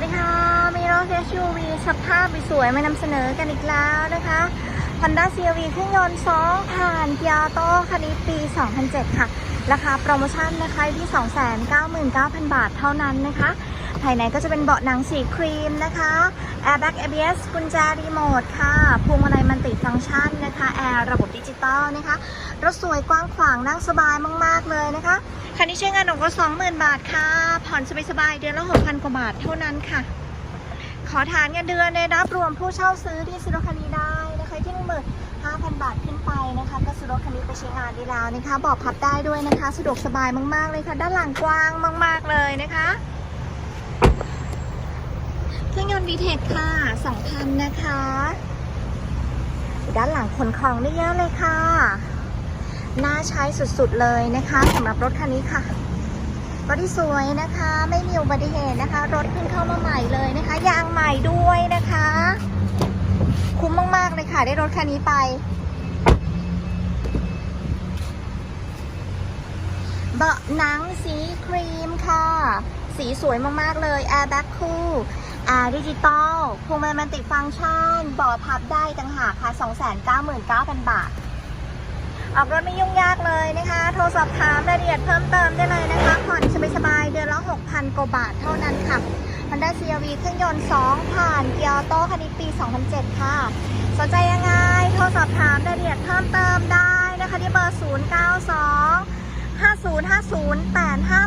วัสดีค่ะมีรถ SUV สภาพสวยมานำเสนอกันอีกแล้วนะคะ Honda CRV เครื่องยนต์2ผ่านเกียร์โตคันนี้ปี 2007 ค่ะ ราคาโปรโมชั่นนะคะที่ 299,000 บาทเท่านั้นนะคะ ภายในก็จะเป็นเบาะหนังสีครีมนะคะ Airbag ABS กุญแจรีโมทค่ะพวงมาลัย ติฟังก์ชันนะคะแอร์ระบบดิจิตอลนะคะรถสวยกว้างขวางนั่งสบายมาก ๆ เลยนะคะคันนี้ใช้งานของก็20,000 บาทค่ะ ผ่อนสบายๆเดือนละ 6,000 กว่าบาทเท่านั้นค่ะ ขอฐานเงินเดือนในรับรวมผู้เช่าซื้อที่ซื้อรถคันนี้ได้นะคะที่หนึ่งหมื่นห้าพันบาทขึ้นไปนะคะ ก็ซื้อรถคันนี้ไปใช้งานได้แล้วนะคะบอกพับได้ด้วยนะคะ สะดวกสบายมากๆเลยค่ะ ด้านหลังกว้างมาก ๆเลยนะคะเครื่องยนต์ VTEC ค่ะ 2,000 นะคะ ด้านหลังขนของได้เยอะเลยค่ะ น่าใช้สุดๆเลยนะคะสำหรับรถคันนี้ค่ะรถที่สวยนะคะ ไม่มีอุบัติเหตุนะคะ รถเพิ่งเข้ามาใหม่เลยนะคะ ยางใหม่ด้วยนะคะ คุ้มมากๆเลยค่ะ ได้รถคันนี้ไป เบาะหนังสีครีมค่ะ สีสวยมากๆเลยแอร์แบ็คคู่ ดิจิตอลพวงมาลัยมันติฟังก์ชันบาะพับได้ต่างหากค่ะ 299,000 บาท ออกรถไม่ยุ่งยากเลยนะคะ โทรสอบถามรายละเอียดเพิ่มเติมได้เลยนะคะ ผ่อนสบายๆเดือนละ 6,000 กว่าบาทเท่านั้นค่ะ Honda CRV เครื่องยนต์ 2 ผ่านเกียร์โต้คันนี้ปี 2007 ค่ะ สนใจยังไง โทรสอบถามรายละเอียดเพิ่มเติมได้นะคะที่เบอร์ 092 5050 858